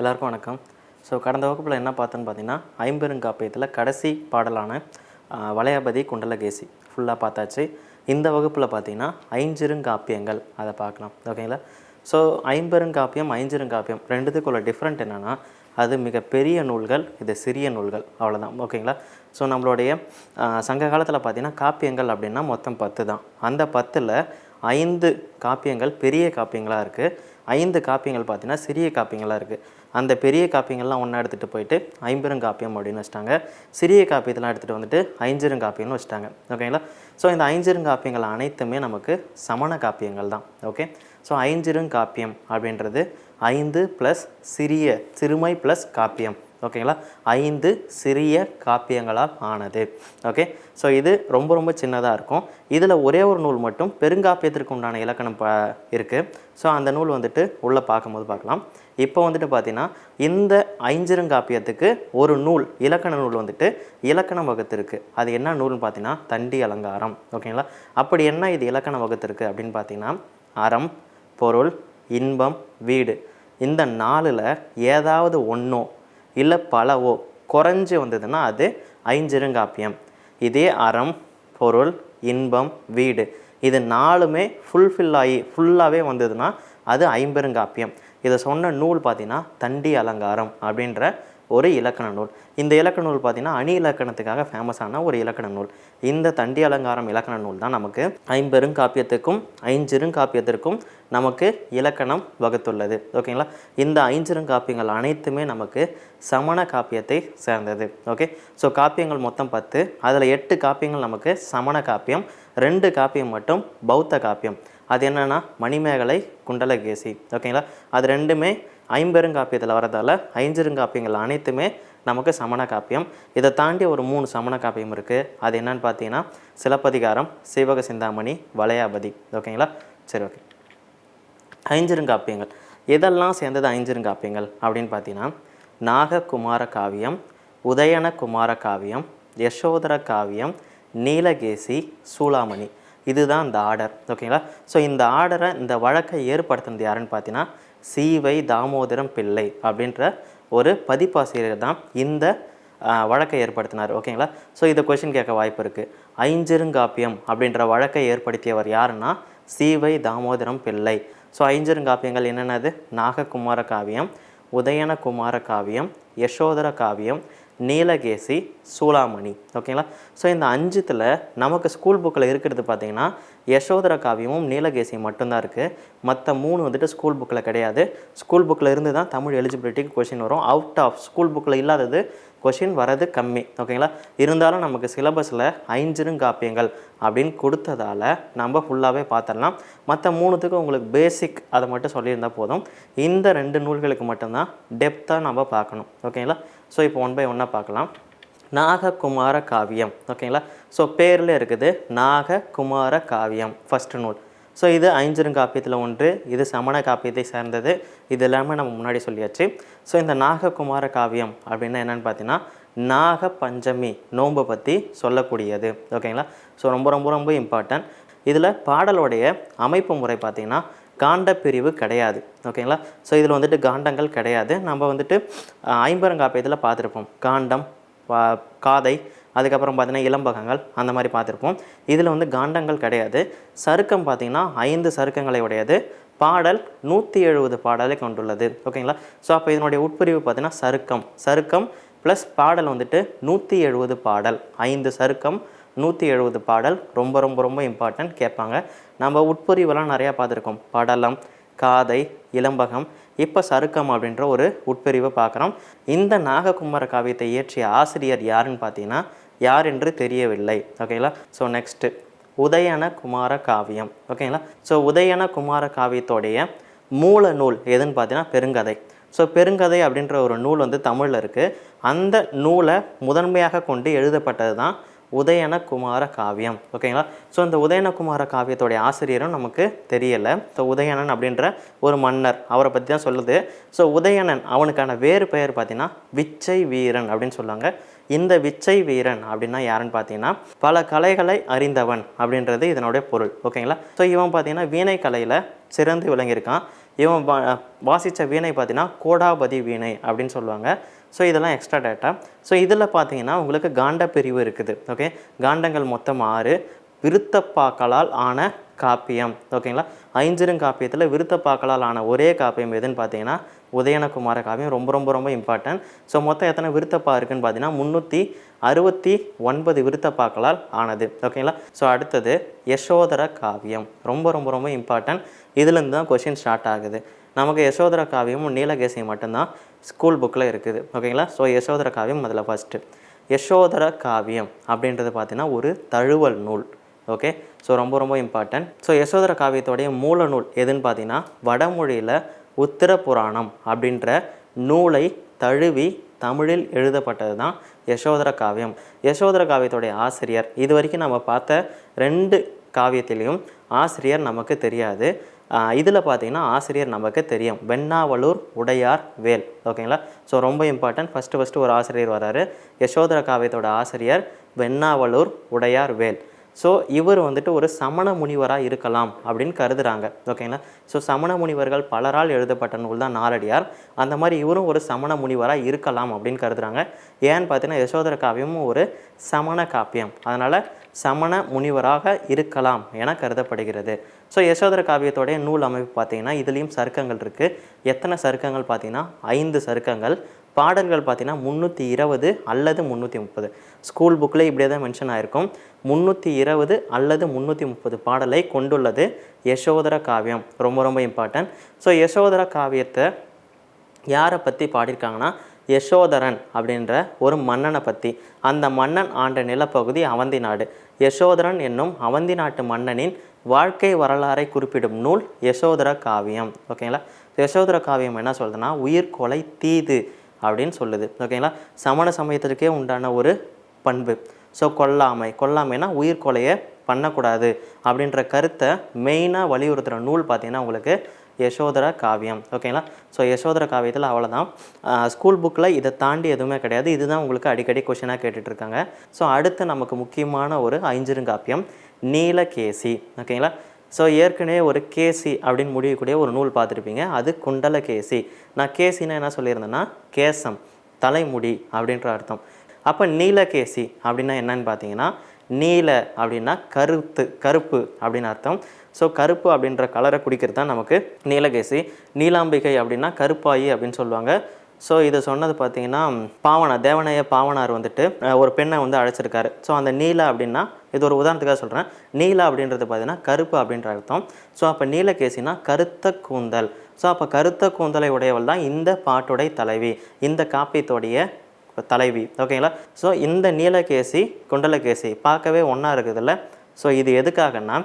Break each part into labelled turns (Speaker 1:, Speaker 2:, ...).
Speaker 1: எல்லாருக்கும் வணக்கம். ஸோ கடந்த வகுப்பில் என்ன பார்த்தோன்னு பார்த்தீங்கன்னா ஐம்பெருங்காப்பியத்தில் கடைசி பாடலான வளையபதி குண்டலகேசி. ஃபுல்லாக பார்த்தாச்சு. இந்த வகுப்பில் பார்த்தீங்கன்னா ஐஞ்சிருங்காப்பியங்கள். அதை பார்க்கலாம். ஓகேங்களா ஸோ ஐம்பெருங்காப்பியம் ஐஞ்சிருங்காப்பியம் ரெண்டுத்துக்குள்ள டிஃப்ரெண்ட் என்னென்னா அது மிகப்பெரிய நூல்கள் இது சிறிய நூல்கள். அவ்வளோதான் ஓகேங்களா ஸோ நம்மளுடைய சங்க காலத்தில் பார்த்தீங்கன்னா காப்பியங்கள் அப்படின்னா மொத்தம் பத்து தான் அந்த பத்தில் ஐந்து காப்பியங்கள் பெரிய காப்பியங்களாக இருக்குது ஐந்து காப்பியங்கள் பார்த்தீங்கன்னா சிறிய காப்பியங்களாக இருக்குது அந்த பெரிய காப்பியங்கள்லாம் ஒன்றா எடுத்துகிட்டு போயிட்டு ஐம்பெருங்காப்பியம் அப்படின்னு வச்சிட்டாங்க. சிறிய காப்பியத்தெல்லாம் எடுத்துகிட்டு வந்துட்டு ஐஞ்சிருங்காப்பியம்னு வச்சிட்டாங்க. ஓகேங்களா ஸோ இந்த ஐஞ்சிருங்காப்பியங்கள் அனைத்துமே நமக்கு சமண காப்பியங்கள் தான். ஓகே ஸோ ஐஞ்சிருங்காப்பியம் அப்படின்றது ஐந்து ப்ளஸ் சிறிய சிறுமை ப்ளஸ் காப்பியம். ஓகேங்களா ஐந்து சிறிய காப்பியங்களால் ஆனது. ஓகே ஸோ இது ரொம்ப ரொம்ப சின்னதாக இருக்கும். இதில் ஒரே ஒரு நூல் மட்டும் பெருங்காப்பியத்திற்கு உண்டான இலக்கணம் ப இருக்குது ஸோ அந்த நூல் வந்துட்டு உள்ளே பார்க்கும்போது பார்க்கலாம். இப்போ வந்துட்டு பார்த்தீங்கன்னா இந்த ஐஞ்சிருங்காப்பியத்துக்கு ஒரு நூல் இலக்கண நூல் வந்துட்டு இலக்கணம் வகுத்திருக்கு. அது என்ன நூல்னு பார்த்தீங்கன்னா தண்டி அலங்காரம். ஓகேங்களா அப்படி என்ன இது இலக்கணம் வகுத்திருக்கு அப்படின்னு பார்த்தீங்கன்னா அறம் பொருள் இன்பம் வீடு. இந்த நாலில் ஏதாவது ஒன்றோ இல்லை பலவோ. குறைஞ்சி வந்ததுன்னா அது ஐஞ்சிருங்காப்பியம். இதே அறம் பொருள் இன்பம் வீடு. இது நாலுமே ஃபுல்ஃபில் ஆகி ஃபுல்லாகவே வந்ததுன்னா அது ஐம்பெருங்காப்பியம். இதை சொன்ன நூல் பார்த்தீங்கன்னா தண்டி அலங்காரம் அப்படின்ற ஒரு இலக்கண நூல். இந்த இலக்கண நூல் பார்த்தீங்கன்னா அணி இலக்கணத்துக்காக ஃபேமஸான ஒரு இலக்கண நூல். இந்த தண்டி அலங்காரம் இலக்கண நூல் தான் நமக்கு ஐம்பெருங்காப்பியத்துக்கும் ஐஞ்சிருங்காப்பியத்திற்கும் நமக்கு இலக்கணம் வகுத்துள்ளது. ஓகேங்களா இந்த ஐஞ்சிருங்காப்பியங்கள் அனைத்துமே நமக்கு சமண காப்பியத்தை சேர்ந்தது. ஓகே ஸோ காப்பியங்கள் மொத்தம் பத்து. அதில் எட்டு காப்பியங்கள் நமக்கு சமண காப்பியம் ரெண்டு காப்பியம் மட்டும் பௌத்த காப்பியம். அது என்னென்னா மணிமேகலை குண்டலகேசி. ஓகேங்களா அது ரெண்டுமே ஐம்பெருங்காப்பியத்தில் வரதால் ஐஞ்சிருங்காப்பியங்கள் அனைத்துமே நமக்கு சமண காப்பியம் இதை தாண்டி ஒரு மூணு சமண காப்பியம் இருக்குது அது என்னன்னு பார்த்தீங்கன்னா சிலப்பதிகாரம் சீவக சிந்தாமணி வளையாபதி. ஓகேங்களா? சரி ஓகே. ஐஞ்சிருங்காப்பியங்கள். எதெல்லாம் சேர்ந்தது ஐஞ்சிருங்காப்பியங்கள் அப்படின்னு பார்த்தீங்கன்னா நாககுமார காவியம் உதயன குமார காவியம் யசோதர காவியம் நீலகேசி சூளாமணி. இதுதான் இந்த ஆர்டர். ஓகேங்களா? ஸோ இந்த ஆர்டரை இந்த வழக்கை ஏற்படுத்தினது யாருன்னு பார்த்தீங்கன்னா சிவை தாமோதரம் பிள்ளை அப்படின்ற ஒரு பதிப்பாசிரியர் தான் இந்த வழக்கை ஏற்படுத்தினார். ஓகேங்களா? ஸோ இதை கொஷின் கேட்க வாய்ப்பு இருக்குது ஐஞ்சிருங்காப்பியம் அப்படின்ற வழக்கை ஏற்படுத்தியவர் யாருன்னா சீவை தாமோதரம் பிள்ளை. ஸோ ஐஞ்சிருங்காப்பியங்கள் என்னென்னது? நாககுமார காவியம் உதயன குமார காவியம் யசோதர காவியம் நீலகேசி சூளாமணி. ஓகேங்களா ஸோ இந்த அஞ்சுத்தில் நமக்கு ஸ்கூல் புக்கில் இருக்கிறது பார்த்தீங்கன்னா யசோதர காவியமும் நீலகேசியும் மட்டும்தான் இருக்குது மற்ற மூணு வந்துட்டு ஸ்கூல் புக்கில் கிடையாது. ஸ்கூல் புக்கில் இருந்து தான் தமிழ் எலிஜிபிலிட்டிக்கு கொஷின் வரும். அவுட் ஆஃப் ஸ்கூல் புக்கில் இல்லாதது கொஷின் வரது கம்மி. ஓகேங்களா இருந்தாலும் நமக்கு சிலபஸில் ஐஞ்சிருங்காப்பியங்கள் அப்படின்னு கொடுத்ததால நம்ம ஃபுல்லாகவே பார்த்துடலாம் மற்ற மூணுத்துக்கும் உங்களுக்கு பேசிக் அதை மட்டும் சொல்லியிருந்தால் போதும். இந்த ரெண்டு நூல்களுக்கு மட்டும்தான் டெப்த்தாக நம்ம பார்க்கணும். ஓகேங்களா ஸோ இப்போ ஒன் பை ஒன்னாக பார்க்கலாம். நாககுமார காவியம். ஓகேங்களா ஸோ பேரில் இருக்குது நாககுமார காவியம் ஃபஸ்ட்டு நூல். ஸோ இது ஐஞ்சிருங்காப்பியத்தில் ஒன்று இது சமண காப்பியத்தை சேர்ந்தது. இது எல்லாமே நம்ம முன்னாடி சொல்லியாச்சு. ஸோ இந்த நாககுமார காவியம் அப்படின்னா என்னென்னு பார்த்தீங்கன்னா நாக பஞ்சமி நோன்பை பற்றி சொல்லக்கூடியது. ஓகேங்களா ஸோ ரொம்ப ரொம்ப ரொம்ப இம்பார்ட்டன்ட் இதில் பாடலுடைய அமைப்பு முறை பார்த்தீங்கன்னா காண்ட பிரிவு கிடையாது. ஓகேங்களா? ஸோ இதில் வந்துட்டு காண்டங்கள் கிடையாது. நம்ம வந்துட்டு ஐம்பரங்காப்பியத்தில் பார்த்துருப்போம். காண்டம் காதை அதுக்கப்புறம் பார்த்தீங்கன்னா இளம்பகங்கள் அந்த மாதிரி பார்த்துருப்போம். இதில் வந்து காண்டங்கள் கிடையாது. சருக்கம் பார்த்திங்கன்னா ஐந்து சருக்கங்களை உடையது. பாடல் நூற்றி எழுபது பாடலை கொண்டுள்ளது. ஓகேங்களா? ஸோ அப்போ இதனுடைய உட்பிரிவு பார்த்தீங்கன்னா சருக்கம். சருக்கம் ப்ளஸ் பாடல் வந்துட்டு நூற்றி எழுபது பாடல். ஐந்து சருக்கம் நூற்றி எழுபது பாடல் ரொம்ப ரொம்ப ரொம்ப இம்பார்ட்டன்ட் கேட்பாங்க. நம்ம உட்பிரிவெல்லாம் நிறையா பார்த்துருக்கோம். படலம் காதை இளம்பகம் இப்போ சருக்கம் அப்படின்ற ஒரு உட்பிரிவை பார்க்குறோம். இந்த நாககுமார காவியத்தை இயற்றிய ஆசிரியர் யாருன்னு பார்த்தீங்கன்னா யார் என்று தெரியவில்லை. ஓகேங்களா ஸோ நெக்ஸ்ட்டு உதயன குமார காவியம். ஓகேங்களா ஸோ உதயன குமார காவியத்தோடைய மூல நூல் எதுன்னு பார்த்தீங்கன்னா பெருங்கதை. ஸோ பெருங்கதை அப்படின்ற ஒரு நூல் வந்து தமிழில் இருக்குது அந்த நூலை முதன்மையாக கொண்டு எழுதப்பட்டது தான் உதயனகுமார காவியம் ஓகேங்களா? ஸோ இந்த உதயனகுமார காவியத்துடைய காவியத்தோடைய ஆசிரியரும் நமக்கு தெரியலை. ஸோ உதயணன் அப்படின்ற ஒரு மன்னர் அவரை பற்றி தான் சொல்லுது. ஸோ உதயணன் அவனுக்கான வேறு பெயர் பார்த்தீங்கன்னா விச்சை வீரன் அப்படின்னு சொல்லுவாங்க. இந்த விச்சை வீரன் அப்படின்னா யாருன்னு பார்த்தீங்கன்னா பல கலைகளை அறிந்தவன் அப்படின்றது இதனுடைய பொருள். ஓகேங்களா? ஸோ இவன் பார்த்தீங்கன்னா வீணை கலையில் சிறந்து விளங்கியிருக்கான். இவன் வாசித்த வீணை பார்த்தீங்கன்னா கோடாபதி வீணை அப்படின்னு சொல்லுவாங்க. ஸோ இதெல்லாம் எக்ஸ்ட்ரா டேட்டா ஸோ இதில் பார்த்தீங்கன்னா உங்களுக்கு காண்ட பிரிவு இருக்குது. ஓகே காண்டங்கள் மொத்தம் ஆறு. விருத்தப்பாக்களால் ஆன காப்பியம். ஓகேங்களா ஐஞ்சிருங்காப்பியத்தில் விருத்தப்பாக்களால் ஆன ஒரே காப்பியம் எதுன்னு பார்த்தீங்கன்னா உதயனகுமார காவியம் ரொம்ப ரொம்ப ரொம்ப இம்பார்ட்டன்ட் ஸோ மொத்தம் எத்தனை விருத்தப்பா இருக்குன்னு பார்த்தீங்கன்னா முந்நூற்றி அறுபத்தி ஒன்பது விருத்தப்பாக்களால் ஆனது. ஓகேங்களா ஸோ அடுத்தது யசோதர காவியம். ரொம்ப ரொம்ப ரொம்ப இம்பார்ட்டன்ட் இதுலேருந்து தான் கொஷின் ஸ்டார்ட் ஆகுது. நமக்கு யசோதர காவியமும் நீலகேசியும் மட்டும்தான். ஸ்கூல் புக்கில் இருக்குது. ஓகேங்களா? ஸோ யசோதர காவியம் அதில் ஃபஸ்ட்டு யசோதர காவியம் அப்படின்றது பார்த்தீங்கன்னா ஒரு தழுவல் நூல். ஓகே? ஸோ ரொம்ப ரொம்ப இம்பார்ட்டன்ட் ஸோ யசோதர காவியத்தோடைய மூல நூல் எதுன்னு பார்த்தீங்கன்னா வடமொழியில் உத்தர புராணம் அப்படின்ற நூலை தழுவி தமிழில் எழுதப்பட்டது தான் யசோதர காவியம். யசோதர காவியத்துடைய ஆசிரியர் இது வரைக்கும் நம்ம பார்த்த ரெண்டு காவியத்திலையும் ஆசிரியர் நமக்கு தெரியாது. இதில் பார்த்தீங்கன்னா ஆசிரியர் நமக்கு தெரியும். வெண்ணாவலூர் உடையார் வேல். ஓகேங்களா ஸோ ரொம்ப இம்பார்ட்டன்ட் ஃபஸ்ட்டு ஃபஸ்ட்டு ஒரு ஆசிரியர் வராரு. யசோதர காவியத்தோட ஆசிரியர் வெண்ணாவலூர் உடையார் வேல். ஸோ இவர் வந்துட்டு ஒரு சமண முனிவராக இருக்கலாம் அப்படின்னு கருதுகிறாங்க ஓகேங்களா ஸோ சமண முனிவர்கள் பலரால் எழுதப்பட்ட நூல் தான் நாலடியார் அந்த மாதிரி இவரும் ஒரு சமண முனிவராக இருக்கலாம் அப்படின்னு கருதுகிறாங்க ஏன்னு பார்த்தீங்கன்னா யசோதர காவியமும் ஒரு சமண காப்பியம். அதனால் சமண முனிவராக இருக்கலாம் என கருதப்படுகிறது. ஸோ யசோதர காவியத்தோடைய நூல் அமைப்பு பார்த்தீங்கன்னா இதுலேயும் சருக்கங்கள் இருக்குது எத்தனை சருக்கங்கள் பார்த்தீங்கன்னா ஐந்து சருக்கங்கள். பாடல்கள் பார்த்தீங்கன்னா முந்நூற்றி இருபது அல்லது முந்நூற்றி முப்பது. ஸ்கூல் புக்கில் இப்படியே தான் மென்ஷன் ஆயிருக்கும். முந்நூற்றி இருபது அல்லது முந்நூற்றி முப்பது பாடலை கொண்டுள்ளது யசோதர காவியம். ரொம்ப ரொம்ப இம்பார்ட்டன்ட் ஸோ யசோதர காவியத்தை யாரை பற்றி பாடியிருக்காங்கன்னா யசோதரன் அப்படின்ற ஒரு மன்னனை பற்றி அந்த மன்னன் ஆண்ட நிலப்பகுதி அவந்தி நாடு. யசோதரன் என்னும் அவந்தி நாட்டு மன்னனின் வாழ்க்கை வரலாறை குறிப்பிடும் நூல் யசோதர காவியம். ஓகேங்களா யசோதர காவியம் என்ன சொல்லுதுன்னா உயிர் கொலை தீது அப்படின்னு சொல்லுது. ஓகேங்களா சமண சமயத்திற்கே உண்டான ஒரு பண்பு. ஸோ கொல்லாமை. கொல்லாமைனா உயிர் கொலையை பண்ணக்கூடாது அப்படின்ற கருத்தை மெயினாக வலியுறுத்துகிற நூல் பார்த்தீங்கன்னா உங்களுக்கு யசோதர காவியம். ஓகேங்களா ஸோ யசோதர காவியத்தில் அவ்வளோதான் ஸ்கூல் புக்கில் இதை தாண்டி எதுவுமே கிடையாது. இதுதான் உங்களுக்கு அடிக்கடி கொஷினாக கேட்டுட்ருக்காங்க ஸோ அடுத்து நமக்கு முக்கியமான ஒரு ஐஞ்சிருங்காப்பியம் நீலகேசி. ஓகேங்களா ஸோ ஏற்கனவே ஒரு கேசி அப்படின்னு முடியக்கூடிய ஒரு நூல் பார்த்துருப்பீங்க. அது குண்டல கேசி நான் கேசினா என்ன சொல்லியிருந்தேன்னா கேசம் தலைமுடி அப்படின்ற அர்த்தம். அப்போ நீலகேசி அப்படின்னா என்னன்னு பார்த்தீங்கன்னா நீல அப்படின்னா கருத்து கருப்பு அப்படின்னு அர்த்தம். ஸோ கருப்பு அப்படின்ற கலரை குடிக்கிறது தான் நமக்கு நீலகேசி. நீலாம்பிகை அப்படின்னா கருப்பாயி அப்படின்னு சொல்லுவாங்க. ஸோ இது சொன்னது பார்த்தீங்கன்னா பாவனா தேவனைய பாவனார் வந்துட்டு ஒரு பெண்ணை வந்து அழைச்சிருக்காரு. ஸோ அந்த நீலா அப்படின்னா இது ஒரு உதாரணத்துக்காக சொல்கிறேன் நீலா அப்படின்றது பார்த்தீங்கன்னா கருப்பு அப்படின்ற அர்த்தம். ஸோ அப்போ நீலகேசினா கருத்த கூந்தல். ஸோ அப்போ கருத்த கூந்தலை உடையவள் தான் இந்த பாட்டுடைய தலைவி இந்த காப்பியத்தோடைய தலைவி. ஓகேங்களா ஸோ இந்த நீலகேசி குண்டலகேசி பார்க்கவே ஒன்றா இருக்குதுல்ல? ஸோ இது எதுக்காகன்னா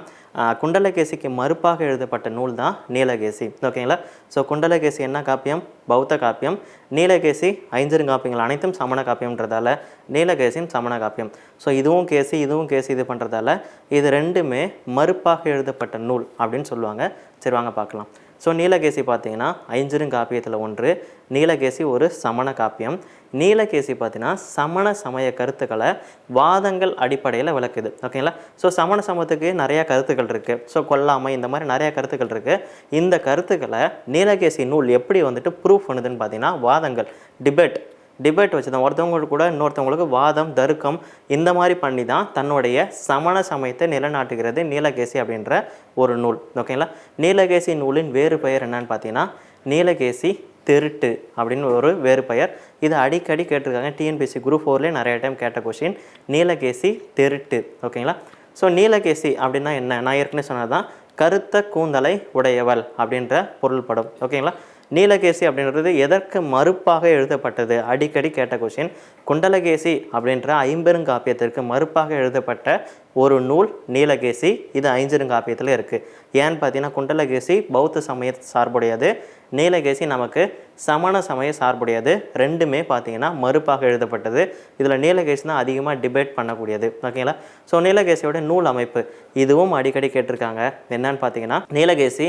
Speaker 1: குண்டலகேசிக்கு மறுப்பாக எழுதப்பட்ட நூல் தான் நீலகேசி. ஓகேங்களா ஸோ குண்டலகேசி என்ன காப்பியம்? பௌத்த காப்பியம். நீலகேசி ஐஞ்சிருங்காப்பியங்கள் அனைத்தும் சமண காப்பியம்ன்றதால நீலகேசியும் சமண காப்பியம். ஸோ இதுவும் கேசி இதுவும் கேசி இது பண்ணுறதால இது ரெண்டுமே மறுப்பாக எழுதப்பட்ட நூல் அப்படின்னு சொல்லுவாங்க. சரி வாங்க பார்க்கலாம். ஸோ நீலகேசி பார்த்தீங்கன்னா ஐஞ்சிருங்காப்பியத்தில் ஒன்று நீலகேசி ஒரு சமண காப்பியம். நீலகேசி பார்த்தீங்கன்னா சமண சமய கருத்துக்களை வாதங்கள் அடிப்படையில் விளக்குது. ஓகேங்களா ஸோ சமண சமயத்துக்கு நிறைய கருத்துக்கள் இருக்குது ஸோ கொல்லாமை இந்த மாதிரி நிறைய கருத்துக்கள் இருக்குது இந்த கருத்துக்களை நீலகேசி நூல் எப்படி வந்துட்டு ப்ரூஃப் பண்ணுதுன்னு பார்த்தீங்கன்னா வாதங்கள் டிபேட் டிபேட் வச்சு தான் ஒருத்தவங்களுக்கு கூட இன்னொருத்தவங்களுக்கு வாதம் தருக்கம் இந்த மாதிரி பண்ணி தான் தன்னுடைய சமண சமயத்தை நிலைநாட்டுகிறது நீலகேசி அப்படின்ற ஒரு நூல். ஓகேங்களா நீலகேசி நூலின் வேறு பெயர் என்னன்னு பார்த்தீங்கன்னா நீலகேசி திருட்டு அப்படின்னு ஒரு வேறு பெயர். இது அடிக்கடி கேட்டிருக்காங்க. டிஎன்பிஎஸ்சி குரூப் ஃபோர்லேயே நிறைய டைம் கேட்ட கொஷின் நீலகேசி திருட்டு. ஓகேங்களா? ஸோ நீலகேசி அப்படின்னா என்ன? நான் ஏற்கனவே சொன்னது தான் கருத்த கூந்தலை உடையவள் அப்படின்ற பொருள்படும். ஓகேங்களா? நீலகேசி அப்படின்றது எதற்கு மறுப்பாக எழுதப்பட்டது? அடிக்கடி கேட்ட கொஷின் குண்டலகேசி அப்படின்ற ஐம்பெருங்காப்பியத்திற்கு மறுப்பாக எழுதப்பட்ட ஒரு நூல் நீலகேசி. இது ஐஞ்சிருங்காப்பியத்தில் இருக்குது ஏன்னு பார்த்தீங்கன்னா குண்டலகேசி பௌத்த சமய சார்புடையது. நீலகேசி நமக்கு சமண சமய சார்புடையது. ரெண்டுமே பார்த்தீங்கன்னா மறுப்பாக எழுதப்பட்டது. இதில் நீலகேசி தான் அதிகமாக டிபேட் பண்ணக்கூடியது. ஓகேங்களா ஸோ நீலகேசியோட நூல் அமைப்பு. இதுவும் அடிக்கடி கேட்டிருக்காங்க. என்னன்னு பார்த்தீங்கன்னா நீலகேசி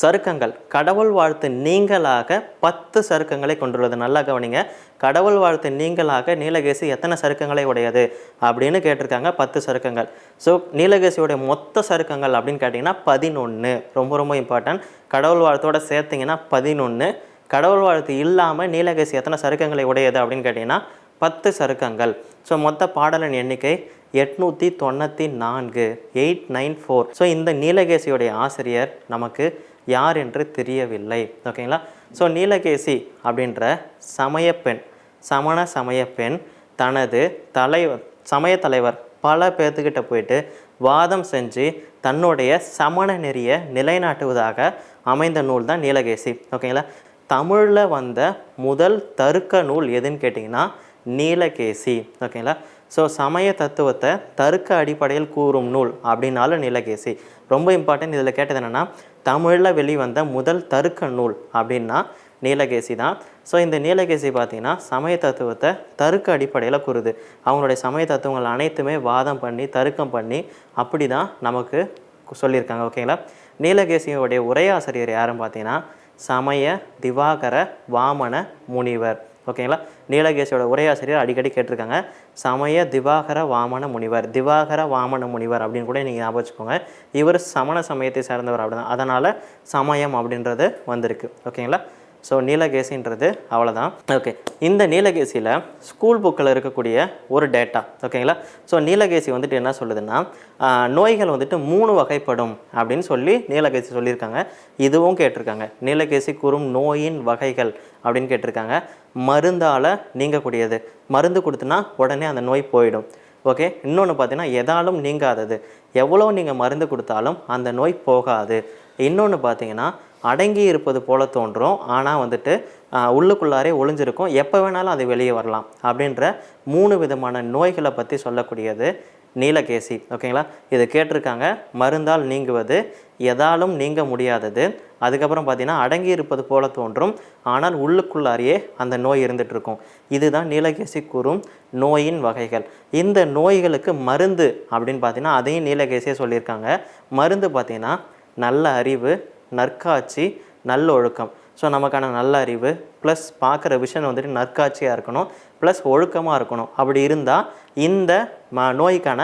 Speaker 1: சருக்கங்கள். கடவுள் வாழ்த்து நீங்களாக பத்து சருக்கங்களை கொண்டுள்ளது. நல்லா கவனிங்க. கடவுள் வாழ்த்து நீங்களாக நீலகேசி எத்தனை சருக்கங்களை உடையது? அப்படின்னு கேட்டிருக்காங்க பத்து சருக்கங்கள். ஸோ நீலகேசியோடைய மொத்த சருக்கங்கள் அப்படின்னு கேட்டிங்கன்னா பதினொன்று ரொம்ப ரொம்ப இம்பார்ட்டன்ட் கடவுள் வாழ்த்தோட சேர்த்திங்கன்னா பதினொன்று கடவுள் வாழ்த்து இல்லாமல் நீலகேசி எத்தனை சருக்கங்களை உடையது அப்படின்னு கேட்டிங்கன்னா பத்து சருக்கங்கள். ஸோ மொத்த பாடலின் எண்ணிக்கை எட்நூற்றி தொண்ணூற்றி நான்கு எயிட் நைன் ஃபோர். ஸோ இந்த நீலகேசியுடைய ஆசிரியர் நமக்கு யார் என்று தெரியவில்லை. ஓகேங்களா ஸோ நீலகேசி அப்படின்ற சமயப்பெண் சமண சமயப்பெண் தனது தலைவர் சமய தலைவர் பல பேர்த்துக்கிட்ட போயிட்டு வாதம் செஞ்சு தன்னுடைய சமண நெறியை நிலைநாட்டுவதாக அமைந்த நூல் தான் நீலகேசி. ஓகேங்களா தமிழில் வந்த முதல் தருக்க நூல் எதுன்னு கேட்டிங்கன்னா நீலகேசி. ஓகேங்களா ஸோ சமய தத்துவத்தை தருக்க அடிப்படையில் கூறும் நூல் அப்படின்னாலும் நீலகேசி. ரொம்ப இம்பார்ட்டன்ட் இதில் கேட்டது என்னென்னா தமிழில் வெளிவந்த முதல் தருக்க நூல் அப்படின்னா நீலகேசி தான். ஸோ இந்த நீலகேசி பார்த்தீங்கன்னா சமய தத்துவத்தை தருக்க அடிப்படையில் கூறுது. அவங்களுடைய சமய தத்துவங்கள் அனைத்துமே வாதம் பண்ணி தருக்கம் பண்ணி அப்படி தான் நமக்கு சொல்லியிருக்காங்க ஓகேங்களா நீலகேசியோடைய உரையாசிரியர் யாருன்னு பார்த்தீங்கன்னா சமய திவாகர வாமன முனிவர். ஓகேங்களா? நீலகேசியோட உரையாசிரியர் அடிக்கடி கேட்டிருக்காங்க. சமய திவாகர வாமன முனிவர் திவாகர வாமன முனிவர் அப்படின்னு கூட நீங்கள் ஞாபகம் வச்சுக்கோங்க. இவர் சமண சமயத்தை சார்ந்தவர் அப்படிதான். அதனால் சமயம் அப்படின்றது வந்திருக்கு. ஓகேங்களா? ஸோ நீலகேசின்றது அவ்வளோதான் ஓகே இந்த நீலகேசியில் ஸ்கூல் புக்கில் இருக்கக்கூடிய ஒரு டேட்டா ஓகேங்களா ஸோ நீலகேசி வந்துட்டு என்ன சொல்லுதுன்னா நோய்கள் வந்துட்டு மூணு வகைப்படும் அப்படின்னு சொல்லி நீலகேசி சொல்லியிருக்காங்க. இதுவும் கேட்டிருக்காங்க. நீலகேசி கூறும் நோயின் வகைகள் அப்படின்னு கேட்டிருக்காங்க. மருந்தால் நீங்கக்கூடியது. மருந்து கொடுத்துனா உடனே அந்த நோய் போயிடும். ஓகே இன்னொன்று பார்த்தீங்கன்னா எதாலும் நீங்காதது. எவ்வளோ நீங்கள் மருந்து கொடுத்தாலும் அந்த நோய் போகாது. இன்னொன்று பார்த்தீங்கன்னா அடங்கி இருப்பது போல தோன்றும். ஆனால் வந்துட்டு உள்ளுக்குள்ளாரே ஒளிஞ்சிருக்கும். எப்போ வேணாலும் அது வெளியே வரலாம் அப்படின்ற மூணு விதமான நோய்களை பற்றி சொல்லக்கூடியது நீலகேசி. ஓகேங்களா? இது கேட்டிருக்காங்க. மருந்தால் நீங்குவது எதாலும் நீங்க முடியாதது. அதுக்கப்புறம் பார்த்தீங்கன்னா அடங்கி இருப்பது போல தோன்றும். ஆனால் உள்ளுக்குள்ளாரியே அந்த நோய் இருந்துகிட்ருக்கும் இதுதான் நீலகேசி கூறும் நோயின் வகைகள். இந்த நோய்களுக்கு மருந்து அப்படின்னு பார்த்தீங்கன்னா அதையும் நீலகேசியே சொல்லியிருக்காங்க. மருந்து பார்த்தீங்கன்னா நல்ல அறிவு நற்காட்சி நல்லொழுக்கம் ஸோ நமக்கான நல்ல அறிவு ப்ளஸ் பார்க்குற விஷன் வந்துட்டு நற்காட்சியாக இருக்கணும் ப்ளஸ் ஒழுக்கமாக இருக்கணும். அப்படி இருந்தால் இந்த ம நோய்க்கான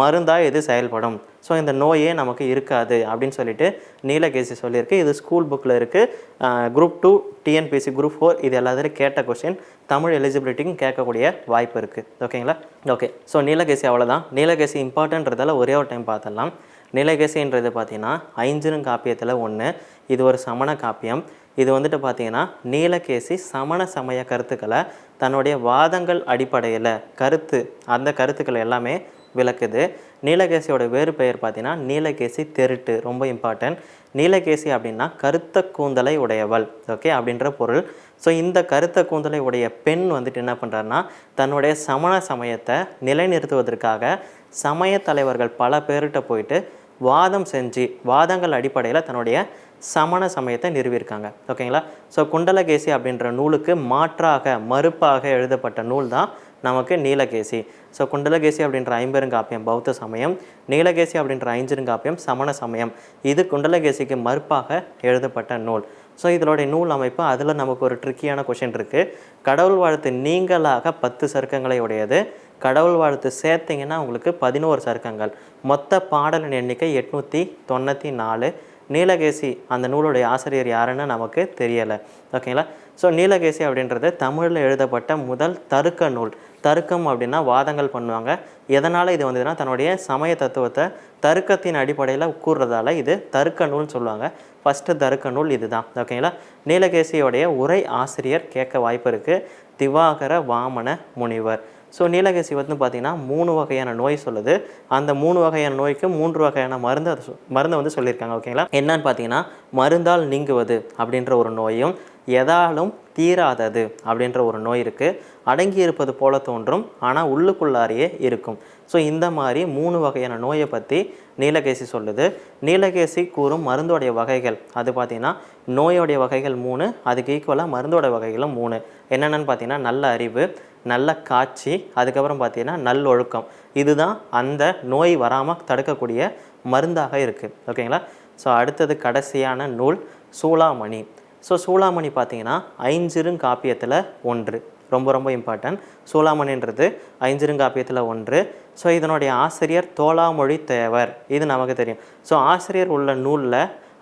Speaker 1: மருந்தாக இது செயல்படும். ஸோ இந்த நோயே நமக்கு இருக்காது அப்படின்னு சொல்லிட்டு நீலகேசி சொல்லியிருக்கு. இது ஸ்கூல் புக்கில் இருக்குது group two TNPSC group four இது எல்லாத்துலையும் கேட்ட கொஷின் தமிழ் எலிஜிபிலிட்டிக்கும் கேட்கக்கூடிய வாய்ப்பு இருக்குது ஓகேங்களா ஓகே ஸோ நீலகேசி அவ்வளோதான் நீலகேசி இம்பார்ட்டன்றதால ஒரே ஒரு டைம் பார்த்துடலாம். நீலகேசின்றது பார்த்தீங்கன்னா ஐஞ்சிருங்காப்பியத்தில் ஒன்று இது ஒரு சமண காப்பியம். இது வந்துட்டு பார்த்தீங்கன்னா நீலகேசி சமண சமய கருத்துக்களை தன்னுடைய வாதங்கள் அடிப்படையில் கருத்து அந்த கருத்துக்களை எல்லாமே விளக்குது. நீலகேசியோட வேறு பெயர் பார்த்தீங்கன்னா நீலகேசி தெருட்டு ரொம்ப இம்பார்ட்டன்ட் நீலகேசி அப்படின்னா கருத்த கூந்தலை உடையவள் ஓகே அப்படின்ற பொருள். ஸோ இந்த கருத்த கூந்தலை உடைய பெண் வந்துட்டு என்ன பண்ணுறாருன்னா தன்னுடைய சமண சமயத்தை நிலைநிறுத்துவதற்காக சமய தலைவர்கள் பல பேர்கிட்ட போயிட்டு வாதம் செஞ்சு வாதங்கள் அடிப்படையில் தன்னுடைய சமண சமயத்தை நிறுவியிருக்காங்க. ஓகேங்களா? ஸோ குண்டலகேசி அப்படின்ற நூலுக்கு மாற்றாக மறுப்பாக எழுதப்பட்ட நூல் தான் நமக்கு நீலகேசி. ஸோ குண்டலகேசி அப்படின்ற ஐம்பெருங்காப்பியம் பௌத்த சமயம். நீலகேசி அப்படின்ற ஐஞ்சிருங்காப்பியம் சமண சமயம். இது குண்டலகேசிக்கு மறுப்பாக எழுதப்பட்ட நூல். ஸோ இதனுடைய நூல் அமைப்பு அதில் நமக்கு ஒரு ட்ரிக்கியான கொஷின் இருக்குது கடவுள் வாழ்த்து நீங்களாக பத்து சருக்கங்களை உடையது. கடவுள் வாழ்த்து சேர்த்திங்கன்னா உங்களுக்கு பதினோரு சருக்கங்கள். மொத்த பாடலின் எண்ணிக்கை எட்நூற்றி தொண்ணூற்றி நாலு. நீலகேசி அந்த நூலுடைய ஆசிரியர் யாருன்னு நமக்கு தெரியலை. ஓகேங்களா? ஸோ நீலகேசி அப்படின்றது தமிழில் எழுதப்பட்ட முதல் தருக்க நூல். தருக்கம் அப்படின்னா வாதங்கள் பண்ணுவாங்க. எதனால் இது வந்ததுன்னா தன்னுடைய சமய தத்துவத்தை தருக்கத்தின் அடிப்படையில் கூறுறதால இது தருக்க நூல்னு சொல்லுவாங்க. ஃபஸ்ட்டு தருக்க நூல் இதுதான். ஓகேங்களா? நீலகேசியோடைய உரை ஆசிரியர் கேட்க வாய்ப்பு இருக்குது திவாகர வாமன முனிவர். ஸோ நீலகேசி வந்து பார்த்திங்கன்னா மூணு வகையான நோய் சொல்லுது. அந்த மூணு வகையான நோய்க்கு மூன்று வகையான மருந்து அது மருந்தை வந்து சொல்லியிருக்காங்க ஓகேங்களா என்னன்னு பார்த்தீங்கன்னா மருந்தால் நீங்குவது அப்படின்ற ஒரு நோயும் எதாலும் தீராதது அப்படின்ற ஒரு நோய் இருக்குது அடங்கி இருப்பது போல தோன்றும் ஆனால் உள்ளுக்குள்ளாரியே இருக்கும். ஸோ இந்த மாதிரி மூணு வகையான நோயை பற்றி நீலகேசி சொல்லுது. நீலகேசி கூறும் மருந்தோடைய வகைகள். அது பார்த்தீங்கன்னா நோயோடைய வகைகள் மூணு அதுக்கு ஈக்குவலாக மருந்தோட வகைகளும் மூணு. என்னென்னு பார்த்தீங்கன்னா நல்ல அறிவு நல்ல காட்சி அதுக்கப்புறம் பார்த்தீங்கன்னா நல்லொழுக்கம் இதுதான் அந்த நோய் வராமல் தடுக்கக்கூடிய மருந்தாக இருக்குது ஓகேங்களா? ஸோ அடுத்தது கடைசியான நூல் சூளாமணி ஸோ சூளாமணி பார்த்தீங்கன்னா ஐஞ்சிருங்காப்பியத்தில் ஒன்று. ரொம்ப ரொம்ப இம்பார்ட்டன்ட் சூளாமணின்றது ஐஞ்சிருங்காப்பியத்தில் ஒன்று. ஸோ இதனுடைய ஆசிரியர் தோளாமொழி தேவர். இது நமக்கு தெரியும். ஸோ ஆசிரியர் உள்ள நூலில்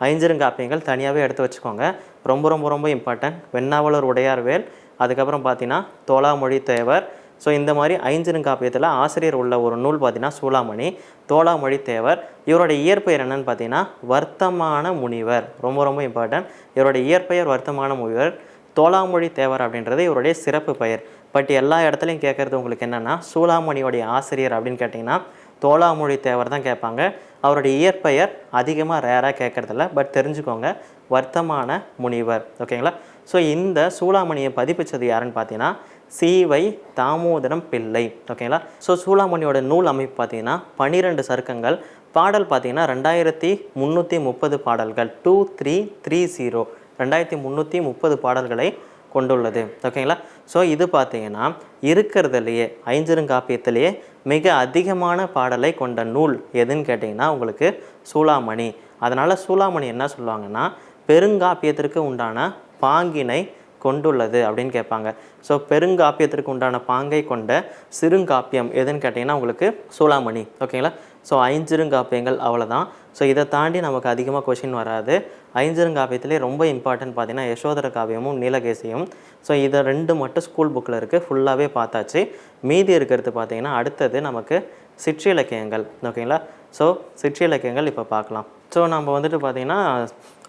Speaker 1: ஐஞ்சிருங்காப்பியங்கள் தனியாகவே எடுத்து வச்சுக்கோங்க. ரொம்ப ரொம்ப ரொம்ப இம்பார்ட்டன்ட் வெண்ணாவலூர் உடையார்வேல் அதுக்கப்புறம் பார்த்தீங்கன்னா தோளாமொழி தேவர். ஸோ இந்த மாதிரி ஐஞ்சிருங்காப்பியத்தில் ஆசிரியர் உள்ள ஒரு நூல் பார்த்தீங்கன்னா சூளாமணி தோளாமொழி தேவர். இவருடைய இயற்பெயர் என்னன்னு பார்த்தீங்கன்னா வர்த்தமான முனிவர். ரொம்ப ரொம்ப இம்பார்ட்டன்ட் இவருடைய இயற்பெயர் வர்த்தமான முனிவர் தோளாமொழி தேவர் அப்படின்றது இவருடைய சிறப்பு பெயர். பட் எல்லா இடத்துலையும் கேட்குறது உங்களுக்கு என்னென்னா சூளாமணியோடைய ஆசிரியர் அப்படின்னு கேட்டிங்கன்னா தோளாமொழி தேவர் தான் கேட்பாங்க. அவருடைய இயற்பெயர் அதிகமாக ரேராக கேட்குறதில்ல பட் தெரிஞ்சுக்கோங்க வர்த்தமான முனிவர். ஓகேங்களா ஸோ இந்த சூளாமணியை பதிப்பிச்சது யாருன்னு பார்த்தீங்கன்னா சீவை தாமோதரம் பிள்ளை. ஓகேங்களா ஸோ சூளாமணியோட நூல் அமைப்பு பார்த்தீங்கன்னா பன்னிரெண்டு சருக்கங்கள். பாடல் பார்த்தீங்கன்னா ரெண்டாயிரத்தி முந்நூற்றி முப்பது பாடல்கள். டூ த்ரீ த்ரீ ஜீரோ ரெண்டாயிரத்தி முந்நூற்றி முப்பது பாடல்களை கொண்டுள்ளது. ஓகேங்களா ஸோ இது பார்த்தீங்கன்னா இருக்கிறதுலையே ஐஞ்சிருங்காப்பியத்திலேயே மிக அதிகமான பாடலை கொண்ட நூல் எதுன்னு கேட்டிங்கன்னா உங்களுக்கு சூளாமணி. அதனால் சூளாமணி என்ன சொல்லுவாங்கன்னா பெருங்காப்பியத்திற்கு உண்டான பாங்கினை கொண்டுள்ளது அப்படின்னு கேட்பாங்க. ஸோ பெருங்காப்பியத்திற்கு உண்டான பாங்கை கொண்ட சிறுங்காப்பியம் எதுன்னு கேட்டிங்கன்னா உங்களுக்கு சூளாமணி ஓகேங்களா ஸோ ஐஞ்சிறுங்காப்பியங்கள் அவ்வளோதான் ஸோ இதை தாண்டி நமக்கு அதிகமாக கொஷின் வராது. ஐஞ்சிறுங்காப்பியத்திலே ரொம்ப இம்பார்ட்டன்ட் பார்த்தீங்கன்னா யசோதர காவியமும் நீலகேசியும். ஸோ இதை ரெண்டு மட்டும் ஸ்கூல் புக்கில் இருக்குது ஃபுல்லாகவே பார்த்தாச்சு. மீதி இருக்கிறது பார்த்தீங்கன்னா அடுத்தது நமக்கு சிற்றிலக்கியங்கள் ஓகேங்களா ஸோ சிற்றிலக்கியங்கள் இப்போ பார்க்கலாம். ஸோ நம்ம வந்துட்டு பார்த்தீங்கன்னா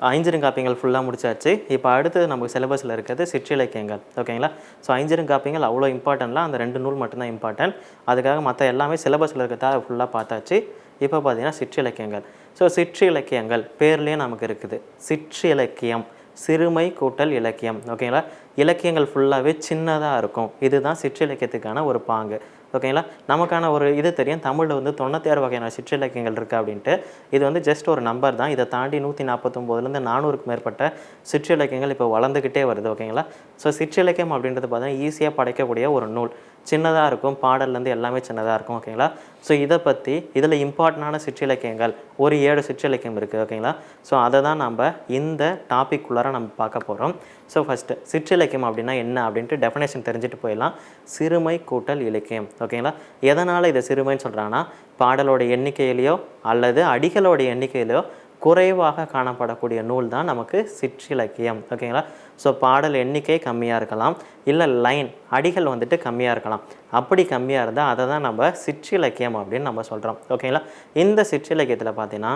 Speaker 1: ஐஞ்சிருங்காப்பியங்கள் ஃபுல்லாக முடிச்சாச்சு. இப்போ அடுத்தது நமக்கு சிலபஸில் இருக்கிறது சிற்றிலக்கியங்கள் ஓகேங்களா ஸோ ஐஞ்சிருங்காப்பியங்கள் அவ்வளோ இம்பார்ட்டன்ட்லாம் அந்த ரெண்டு நூல் மட்டும்தான் இம்பார்ட்டன்ட் அதுக்காக மற்ற எல்லாமே சிலபஸில் இருக்கிறதா ஃபுல்லாக பார்த்தாச்சு. இப்போ பார்த்தீங்கன்னா சிற்றிலக்கியங்கள் ஸோ சிற்றிலக்கியங்கள் பேர்லேயே நமக்கு இருக்குது. சிற்றிலக்கியம் சிறுமை கூட்டல் இலக்கியம். ஓகேங்களா இலக்கியங்கள் ஃபுல்லாகவே சின்னதாக இருக்கும். இதுதான் சிற்றிலக்கியத்துக்கான ஒரு பாங்கு. ஓகேங்களா நமக்கான ஒரு இது தெரியும். தமிழில் வந்து தொண்ணூற்றி ஆறு வகையான சிற்றிலக்கியங்கள் இருக்குது அப்படின்ட்டு. இது வந்து ஜஸ்ட் ஒரு நம்பர் தான். இதை தாண்டி நூற்றி நாற்பத்தொம்போதுலேருந்து நானூறுக்கு மேற்பட்ட சிற்றிலக்கியங்கள் இப்போ வளர்ந்துக்கிட்டே வருது. ஓகேங்களா ஸோ சிற்றிலக்கியம் அப்படின்றது பார்த்தீங்கன்னா ஈஸியாக படைக்கக்கூடிய ஒரு நூல். சின்னதாக இருக்கும் பாடல்லேருந்து எல்லாமே சின்னதாக இருக்கும் ஓகேங்களா ஸோ இதை பற்றி இதில் இம்பார்ட்டண்டான சிற்றிலக்கியங்கள் ஒரு ஏழு சிற்றிலக்கியம் இருக்குது ஓகேங்களா ஸோ அதை தான் நம்ம இந்த டாபிக் உள்ளார நம்ம பார்க்க போகிறோம் ஸோ ஃபஸ்ட்டு சிற்றிலக்கியம் அப்படின்னா என்ன அப்படின்ட்டு டெஃபினேஷன் தெரிஞ்சுட்டு போயிடலாம். சிறுமை கூட்டல் இலக்கியம் ஓகேங்களா எதனால் இதை சிறுமைன்னு சொல்கிறாங்கன்னா பாடலோட எண்ணிக்கையிலையோ அல்லது அடிகளோட எண்ணிக்கையிலையோ குறைவாக காணப்படக்கூடிய நூல் தான் நமக்கு சிற்றிலக்கியம் ஓகேங்களா ஸோ பாடல் எண்ணிக்கை கம்மியாக இருக்கலாம். இல்லை லைன் அடிகள் வந்துட்டு கம்மியாக இருக்கலாம். அப்படி கம்மியாக இருந்தால் அதை தான் நம்ம சிற்றிலக்கியம் அப்படின்னு நம்ம சொல்கிறோம் ஓகேங்களா இந்த சிற்றிலக்கியத்தில் பார்த்தீங்கன்னா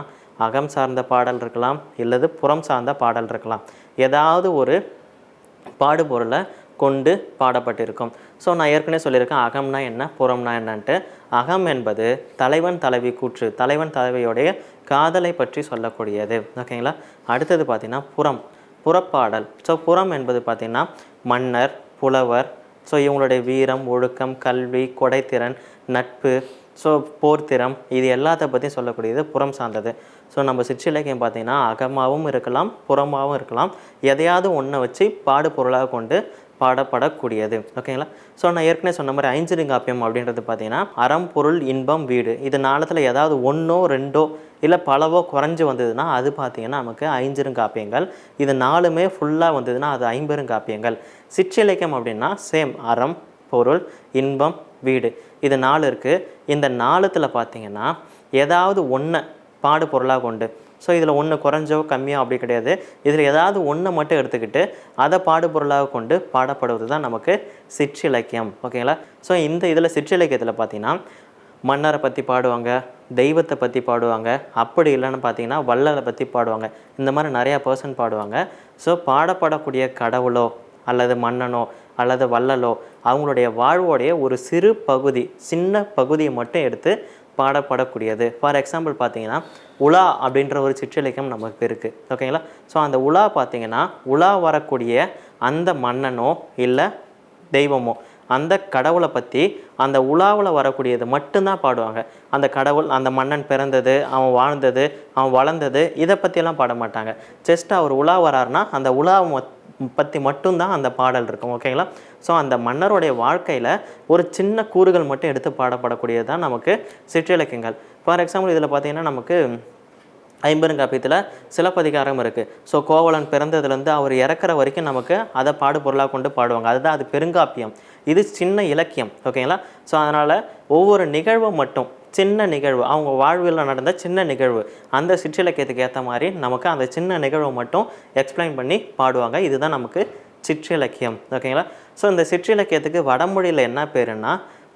Speaker 1: அகம் சார்ந்த பாடல் இருக்கலாம் இல்லது புறம் சார்ந்த பாடல் இருக்கலாம். ஏதாவது ஒரு பாடுபொருளை கொண்டு பாடப்பட்டிருக்கும். ஸோ நான் ஏற்கனவே சொல்லியிருக்கேன் அகம்னா என்ன புறம்னா என்னன்ட்டு. அகம் என்பது தலைவன் தலைவி கூற்று தலைவன் தலைவியோடைய காதலை பற்றி சொல்லக்கூடியது. ஓகேங்களா அடுத்தது பார்த்திங்கன்னா புறம். புறப்பாடல். ஸோ புறம் என்பது பார்த்திங்கன்னா மன்னர் புலவர். ஸோ இவங்களுடைய வீரம் ஒழுக்கம் கல்வி கொடைத்திறன் நட்பு. ஸோ போர்த்திறம் இது எல்லாத்த பற்றியும் சொல்லக்கூடியது புறம் சார்ந்தது. ஸோ நம்ம சிற்றிலக்கியம் பார்த்திங்கன்னா அகமாகவும் இருக்கலாம் புறமாகவும் இருக்கலாம். எதையாவது ஒன்றை வச்சு பாடு பொருளாக கொண்டு பாடப்படக்கூடியது. ஓகேங்களா ஸோ நான் ஏற்கனவே சொன்ன மாதிரி ஐஞ்சிருங்காப்பியம் அப்படின்றது பார்த்தீங்கன்னா அறம் பொருள் இன்பம் வீடு. இது நாளத்தில் ஏதாவது ஒன்றோ ரெண்டோ இல்லை பலவோ குறைஞ்சி வந்ததுன்னா அது பார்த்தீங்கன்னா நமக்கு ஐஞ்சிருங்காப்பியங்கள் இது நாலுமே ஃபுல்லாக வந்ததுன்னா அது ஐம்பெருங்காப்பியங்கள். சிற்றிலக்கியம் அப்படின்னா சேம் அறம் பொருள் இன்பம் வீடு. இது நாலு இருக்குது இந்த நாலுத்தில் பார்த்தீங்கன்னா ஏதாவது ஒன்று பாடு பொருளாக கொண்டு ஸோ இதில் ஒன்று குறைஞ்சோ கம்மியோ அப்படி கிடையாது. இதில் ஏதாவது ஒன்றை மட்டும் எடுத்துக்கிட்டு அதை பாடுபொருளாக கொண்டு பாடப்படுவது தான் நமக்கு சிற்றிலக்கியம். ஓகேங்களா ஸோ இந்த இதில் சிற்றிலக்கியத்தில் பார்த்தீங்கன்னா மன்னரை பற்றி பாடுவாங்க தெய்வத்தை பற்றி பாடுவாங்க அப்படி இல்லைன்னு பார்த்தீங்கன்னா வள்ளலை பற்றி பாடுவாங்க. இந்த மாதிரி நிறையா பர்சன் பாடுவாங்க. ஸோ பாடப்படக்கூடிய கடவுளோ அல்லது மன்னனோ அல்லது வள்ளலோ அவங்களுடைய வாழ்வோடைய ஒரு சிறு பகுதி சின்ன பகுதியை மட்டும் எடுத்து பாடப்படக்கூடியது. ஃபார் எக்ஸாம்பிள் பார்த்தீங்கன்னா உலா அப்படின்ற ஒரு சிற்றிலக்கியம் நமக்கு இருக்குது ஓகேங்களா ஸோ அந்த உலா பார்த்தீங்கன்னா உலா வரக்கூடிய அந்த மன்னனோ இல்லை தெய்வமோ அந்த கடவுளை பற்றி அந்த உலாவில் வரக்கூடியது மட்டும்தான் பாடுவாங்க. அந்த கடவுள் அந்த மன்னன் பிறந்தது அவன் வாழ்ந்தது அவன் வளர்ந்தது இதை பற்றியெல்லாம் பாட மாட்டாங்க. ஜஸ்ட் அவர் உலா வராருன்னா அந்த உலாவை பற்றி மட்டும்தான் அந்த பாடல் இருக்கும் ஓகேங்களா ஸோ அந்த மன்னருடைய வாழ்க்கையில் ஒரு சின்ன கூறுகள் மட்டும் எடுத்து பாடப்படக்கூடியது தான் நமக்கு சிற்றிலக்கியங்கள். ஃபார் எக்ஸாம்பிள் இதில் பார்த்தீங்கன்னா நமக்கு ஐம்பெருங்காப்பியத்தில் சிலப்பதிகாரம் இருக்குது ஸோ கோவலன் பிறந்ததுலேருந்து அவர் இறக்குற வரைக்கும் நமக்கு அதை பாடு பொருளாக கொண்டு பாடுவாங்க. அதுதான் அது பெருங்காப்பியம். இது சின்ன இலக்கியம் ஓகேங்களா ஸோ அதனால் ஒவ்வொரு நிகழ்வும் மட்டும் சின்ன நிகழ்வு அவங்க வாழ்வில் நடந்த சின்ன நிகழ்வு அந்த சிற்றிலக்கியத்துக்கு ஏற்ற மாதிரி நமக்கு அந்த சின்ன நிகழ்வை மட்டும் எக்ஸ்பிளைன் பண்ணி பாடுவாங்க. இதுதான் நமக்கு சிற்றிலக்கியம். ஓகேங்களா ஸோ இந்த சிற்றிலக்கியத்துக்கு வடமொழியில் என்ன பேருன்னா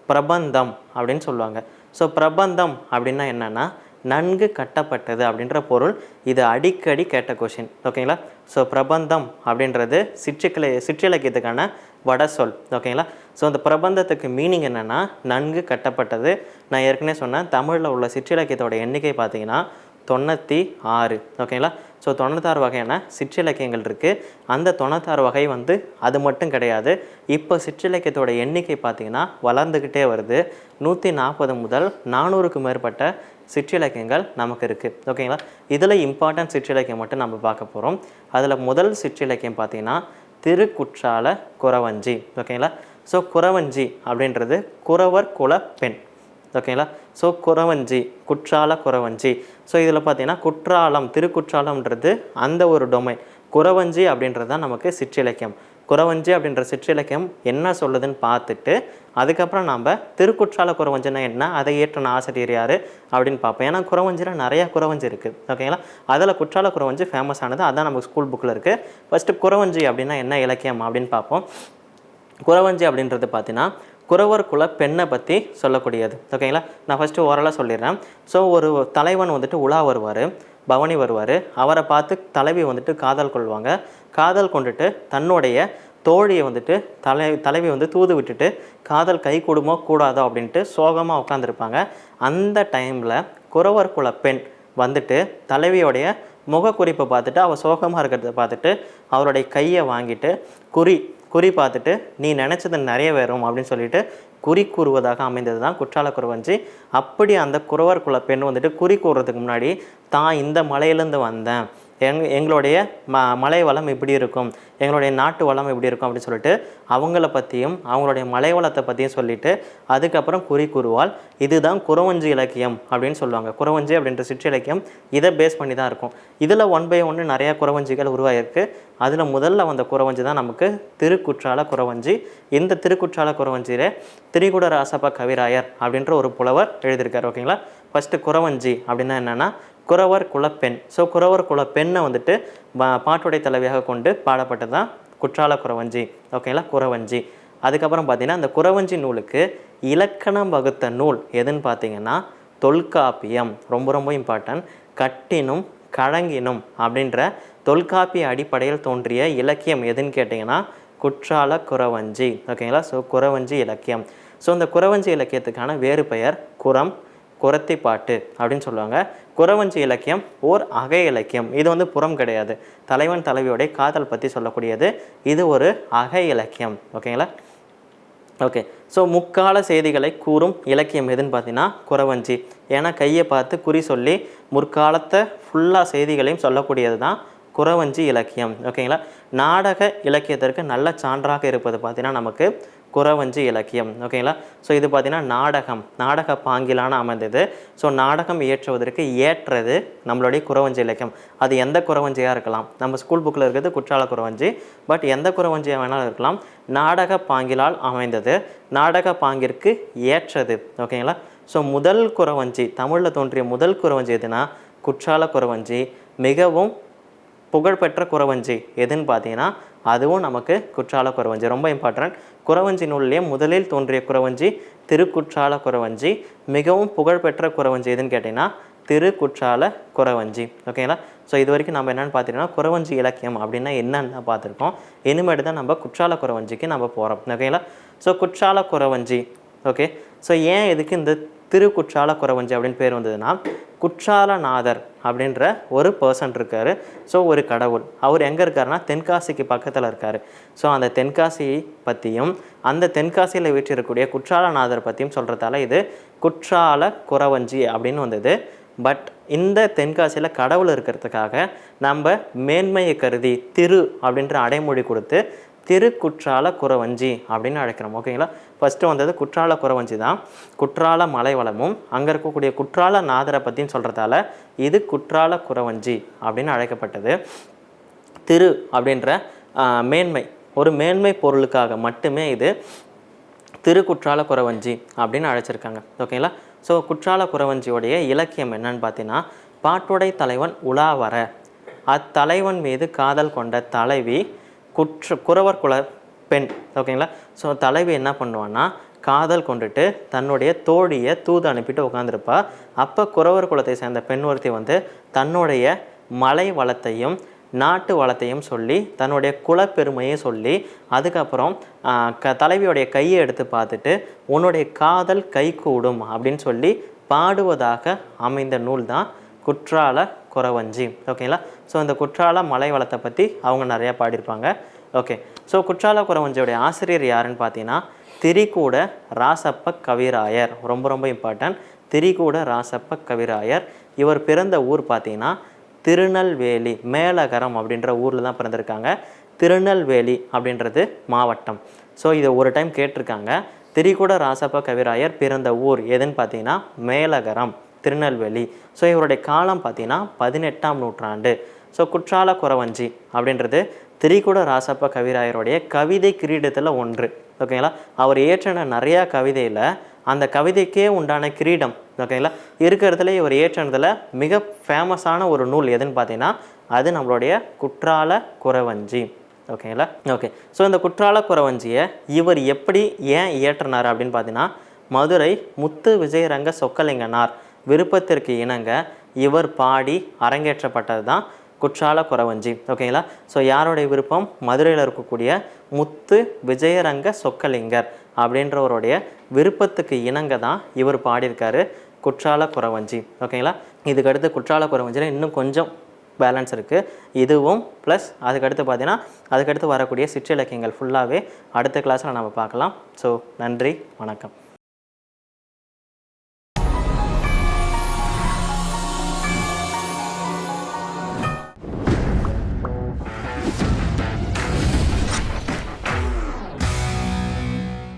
Speaker 1: பிரபந்தம் அப்படின்னு சொல்லுவாங்க. ஸோ பிரபந்தம் அப்படின்னா என்னென்னா நன்கு கட்டப்பட்டது அப்படின்ற பொருள். இது அடிக்கடி கேட்ட கொஷின் ஓகேங்களா ஸோ பிரபந்தம் அப்படின்றது சிற்றிக்கலை சிற்றிலக்கியத்துக்கான வட சொல் ஓகேங்களா ஸோ அந்த பிரபந்தத்துக்கு மீனிங் என்னென்னா நன்கு கட்டப்பட்டது. நான் ஏற்கனவே சொன்னேன் தமிழில் உள்ள சிற்றிலக்கியத்தோட எண்ணிக்கை பார்த்தீங்கன்னா தொண்ணூற்றி ஆறு ஓகேங்களா ஸோ தொண்ணூத்தாறு வகையான சிற்றிலக்கியங்கள் இருக்குது அந்த தொண்ணூத்தாறு வகை வந்து அது மட்டும் கிடையாது. இப்போ சிற்றிலக்கியத்தோட எண்ணிக்கை பார்த்தீங்கன்னா வளர்ந்துக்கிட்டே வருது. நூற்றி நாற்பது முதல் நானூறுக்கு மேற்பட்ட சிற்றிலக்கியங்கள் நமக்கு இருக்குது ஓகேங்களா இதில் இம்பார்ட்டன்ட் சிற்றிலக்கியம் மட்டும் நம்ம பார்க்க போகிறோம் அதில் முதல் சிற்றிலக்கியம் பார்த்தீங்கன்னா திருக்குற்றால குறவஞ்சி. ஓகேங்களா ஸோ குறவஞ்சி அப்படின்றது குறவர் குல பெண். ஓகேங்களா ஸோ குறவஞ்சி குற்றால குறவஞ்சி. ஸோ இதில் பார்த்தீங்கன்னா குற்றாலம் திருக்குற்றாலம்ன்றது அந்த ஒரு டொமைன் குறவஞ்சி அப்படின்றது தான் நமக்கு சிற்றிலக்கியம். குறவஞ்சி அப்படின்ற சிற்றிலக்கியம் என்ன சொல்லுதுன்னு பார்த்துட்டு அதுக்கப்புறம் நம்ம திருக்குற்றால குறவஞ்சினா என்ன அதை ஏற்றின ஆசிரியர் யார் அப்படின்னு பார்ப்போம். ஏன்னா குறவஞ்சியில் நிறையா குறவஞ்சி இருக்குது ஓகேங்களா அதில் குற்றால குறவஞ்சி ஃபேமஸ் ஆனது அதான் நமக்கு ஸ்கூல் புக்கில் இருக்குது ஃபஸ்ட்டு குறவஞ்சி அப்படின்னா என்ன இலக்கியம் அப்படின்னு பார்ப்போம். குறவஞ்சி அப்படின்றது பார்த்தீங்கன்னா குறவர் குல பெண்ணை பற்றி சொல்லக்கூடியது ஓகேங்களா நான் ஃபஸ்ட்டு ஓரலாக சொல்லிடுறேன். ஸோ ஒரு தலைவன் வந்துட்டு உலா வருவார். பவனி வருவார். அவரை பார்த்து தலைவி வந்துட்டு காதல் கொள்வாங்க. காதல் கொண்டுட்டு தன்னுடைய தோழியை வந்துட்டு தலை தலைவி வந்து தூது விட்டுட்டு காதல் கை கூடுமோ கூடாதோ அப்படின்ட்டு சோகமாக உட்காந்துருப்பாங்க அந்த டைமில் குறவர் குல பெண் வந்துட்டு தலைவியோடைய முகக்குறிப்பை பார்த்துட்டு அவள் சோகமாக இருக்கிறத பார்த்துட்டு அவருடைய கையை வாங்கிட்டு குறி குறி பார்த்துட்டு நீ நினச்சது நிறைய வரும் அப்படின்னு சொல்லிட்டு குறி கூறுவதாக அமைந்தது தான் குற்றால குறவஞ்சி. அப்படி அந்த குறவர் குல பெண் வந்துட்டு குறி கூறுறதுக்கு முன்னாடி தான் இந்த மலையிலேருந்து வந்தேன். எங் எங்களுடைய ம மலை வளம் இப்படி இருக்கும்? எங்களுடைய நாட்டு வளம் இப்படி இருக்கும் அப்படின்னு சொல்லிட்டு அவங்கள பற்றியும் அவங்களுடைய மலை வளத்தை பற்றியும் சொல்லிட்டு அதுக்கப்புறம் குறி கூறுவாள். இதுதான் குறவஞ்சி இலக்கியம் அப்படின்னு சொல்லுவாங்க. குறவஞ்சி அப்படின்ற சிற்றிலக்கியம் இதை பேஸ் பண்ணி தான் இருக்கும். இதில் ஒன் பை ஒன்று நிறையா குறவஞ்சிகள் உருவாகிருக்கு அதில் முதல்ல வந்த குறவஞ்சி தான் நமக்கு திருக்குற்றால குறவஞ்சி. இந்த திருக்குற்றால குறவஞ்சியில் திரிகுட ராசப்ப கவிராயர் அப்படின்ற ஒரு புலவர் எழுதியிருக்கார் ஓகேங்களா ஃபஸ்ட்டு குறவஞ்சி அப்படின்னா என்னென்னா குறவர் குலப்பெண். ஸோ குறவர் குலப்பெண்ணை வந்துட்டு பா- பாட்டுடை தலைவியாக கொண்டு பாடப்பட்டது தான் குற்றால குறவஞ்சி ஓகேங்களா குறவஞ்சி. அதுக்கப்புறம் பார்த்தீங்கன்னா அந்த குறவஞ்சி நூலுக்கு இலக்கணம் வகுத்த நூல் எதுன்னு பார்த்தீங்கன்னா தொல்காப்பியம். ரொம்ப ரொம்ப இம்பார்ட்டன்ட் கட்டினும் கழங்கினும் அப்படின்ற தொல்காப்பிய அடிப்படையில் தோன்றிய இலக்கியம் எதுன்னு கேட்டிங்கன்னா குற்றால குறவஞ்சி. ஓகேங்களா ஸோ குறவஞ்சி இலக்கியம். ஸோ இந்த குறவஞ்சி இலக்கியத்துக்கான வேறு பெயர் குறம் குரத்தி பாட்டு அப்படின்னு சொல்லுவாங்க. குறவஞ்சி இலக்கியம் ஓர் அகை இலக்கியம். இது வந்து புறம் கிடையாது. தலைவன் தலைவியோடைய காதல் பற்றி சொல்லக்கூடியது. இது ஒரு அகை இலக்கியம். ஓகேங்களா ஓகே ஸோ முக்கால செய்திகளை கூறும் இலக்கியம் எதுன்னு பார்த்தீங்கன்னா குறவஞ்சி. ஏன்னா கையை பார்த்து குறி சொல்லி முற்காலத்தை ஃபுல்லாக செய்திகளையும் சொல்லக்கூடியது தான் குறவஞ்சி இலக்கியம். ஓகேங்களா நாடக இலக்கியத்திற்கு நல்ல சான்றாக இருப்பது பார்த்தீங்கன்னா நமக்கு குறவஞ்சி இலக்கியம். ஓகேங்களா ஸோ இது பார்த்திங்கன்னா நாடகம் நாடக பாங்கிலான அமைந்தது ஸோ நாடகம் இயற்றுவதற்கு ஏற்றது நம்மளுடைய குறவஞ்சி இலக்கியம். அது எந்த குறவஞ்சியாக இருக்கலாம். நம்ம ஸ்கூல் புக்கில் இருக்கிறது குற்றால குறவஞ்சி. பட் எந்த குறவஞ்சியாக வேணாலும் இருக்கலாம். நாடக பாங்கிலால் அமைந்தது. நாடக பாங்கிற்கு ஏற்றது. ஓகேங்களா ஸோ முதல் குறவஞ்சி தமிழில் தோன்றிய முதல் குறவஞ்சி எதுனா குற்றால குறவஞ்சி. மிகவும் புகழ்பெற்ற குறவஞ்சி எதுன்னு பார்த்தீங்கன்னா அதுவும் நமக்கு குற்றால குறவஞ்சி. ரொம்ப இம்பார்ட்டன்ட் குறவஞ்சி நூல்லையே முதலில் தோன்றிய குறவஞ்சி திருக்குற்றால குறவஞ்சி மிகவும் புகழ்பெற்ற குறவஞ்சி எதுன்னு கேட்டிங்கன்னா திருக்குற்றால குறவஞ்சி ஓகேங்களா? ஸோ இது வரைக்கும் நம்ம என்னென்னு பார்த்தீங்கன்னா குறவஞ்சி இலக்கியம் அப்படின்னா என்னென்ன பார்த்துருக்கோம். இனிமேட்டு தான் நம்ம குற்றால குறவஞ்சிக்கு நம்ம போகிறோம் ஓகேங்களா? So Kutrala Kuravanji okay? So ஏன் இதுக்கு இந்த திருக்குற்றால குறவஞ்சி அப்படின்னு பேர் வந்ததுன்னா குற்றாலநாதர் அப்படின்ற ஒரு பர்சன் இருக்கார். ஸோ ஒரு கடவுள். அவர் எங்கே இருக்காருன்னா தென்காசிக்கு பக்கத்தில் இருக்கார். ஸோ அந்த தென்காசி பற்றியும் அந்த தென்காசியில் வீற்றிருக்கக்கூடிய குற்றாலநாதர் பற்றியும் சொல்கிறதால இது குற்றால குறவஞ்சி அப்படின்னு வந்தது. பட் இந்த தென்காசியில் கடவுள் இருக்கிறதுக்காக நம்ம மேன்மையை கருதி திரு அப்படின்ற அடைமொழி கொடுத்து திருக்குற்றால குறவஞ்சி அப்படின்னு அழைக்கிறோம். ஓகேங்களா ஃபஸ்ட்டு வந்தது குற்றால குறவஞ்சி தான் குற்றால மலைவளமும் அங்கே இருக்கக்கூடிய குற்றால நாதரை பற்றின்னு சொல்கிறதால இது குற்றால குறவஞ்சி அப்படின்னு அழைக்கப்பட்டது. திரு அப்படின்ற மேன்மை ஒரு மேன்மை பொருளுக்காக மட்டுமே இது திருக்குற்றால குறவஞ்சி அப்படின்னு அழைச்சிருக்காங்க. ஓகேங்களா ஸோ குற்றால குறவஞ்சியோடைய இலக்கியம் என்னன்னு பார்த்தீங்கன்னா பாட்டுடை தலைவன் உலாவர. அத்தலைவன் மீது காதல் கொண்ட தலைவி குற்ற குறவர் குல பெண். ஓகேங்களா? ஸோ தலைவி என்ன பண்ணுவான்னா காதல் கொண்டுட்டு தன்னுடைய தோழியை தூது அனுப்பிட்டு உட்காந்துருப்பா அப்போ குறவர் குலத்தை சேர்ந்த பெண் ஒருத்தி வந்து தன்னுடைய மலை வளத்தையும் நாட்டு வளத்தையும் சொல்லி தன்னுடைய குலப்பெருமையும் சொல்லி அதுக்கப்புறம் க தலைவியோடைய கையை எடுத்து பார்த்துட்டு உன்னுடைய காதல் கைகூடும் அப்படின்னு சொல்லி பாடுவதாக அமைந்த நூல் தான் குற்றால குறவஞ்சி. ஓகேங்களா ஸோ இந்த குற்றால மலை வளத்தை பற்றி அவங்க நிறையா பாடியிருப்பாங்க. ஓகே ஸோ குற்றால குறவஞ்சியோடைய ஆசிரியர் யாருன்னு பார்த்தீங்கன்னா திரிகூட ராசப்ப கவிராயர். ரொம்ப ரொம்ப இம்பார்ட்டன்ட் திரிகூட ராசப்ப கவிராயர். இவர் பிறந்த ஊர் பார்த்தீங்கன்னா திருநெல்வேலி மேலகரம் அப்படின்ற ஊரில் தான் பிறந்திருக்காங்க. திருநெல்வேலி அப்படின்றது மாவட்டம். ஸோ இதை ஒரு டைம் கேட்டிருக்காங்க. திரிகூட ராசப்ப கவிராயர் பிறந்த ஊர் எதுன்னு பார்த்தீங்கன்னா மேலகரம் திருநெல்வேலி. ஸோ இவருடைய காலம் பார்த்தீங்கன்னா பதினெட்டாம் நூற்றாண்டு. ஸோ குற்றால குறவஞ்சி அப்படின்றது திரிகுட ராசப்ப கவிராயருடைய கவிதை கிரீடத்தில் ஒன்று. ஓகேங்களா அவர் இயற்றின நிறையா கவிதையில் அந்த கவிதைக்கே உண்டான கிரீடம் ஓகேங்களா இருக்கிறதுல இவர் இயற்றினதில் மிக ஃபேமஸான ஒரு நூல் எதுன்னு பார்த்தீங்கன்னா அது நம்மளுடைய குற்றால குறவஞ்சி ஓகேங்களா ஓகே ஸோ இந்த குற்றால குறவஞ்சியை இவர் எப்படி ஏன் இயற்றினார் அப்படின்னு பார்த்தீங்கன்னா மதுரை முத்து விஜயரங்க சொக்கலிங்கனார் விருப்பத்திற்கு இணங்க இவர் பாடி அரங்கேற்றப்பட்டது தான் குற்றால குறவஞ்சி ஓகேங்களா ஸோ யாருடைய விருப்பம்? மதுரையில் இருக்கக்கூடிய முத்து விஜயரங்க சொக்கலிங்கர் அப்படின்றவருடைய விருப்பத்துக்கு இணங்க தான் இவர் பாடியிருக்காரு குற்றால குறவஞ்சி ஓகேங்களா இதுக்கடுத்து குற்றால குறவஞ்சியில் இன்னும் கொஞ்சம் பேலன்ஸ் இருக்குது இதுவும் ப்ளஸ் அதுக்கடுத்து பார்த்தீங்கன்னா அதுக்கடுத்து வரக்கூடிய சிற்றிலக்கியங்கள் ஃபுல்லாகவே அடுத்த கிளாஸில் நம்ம பார்க்கலாம். ஸோ நன்றி வணக்கம்.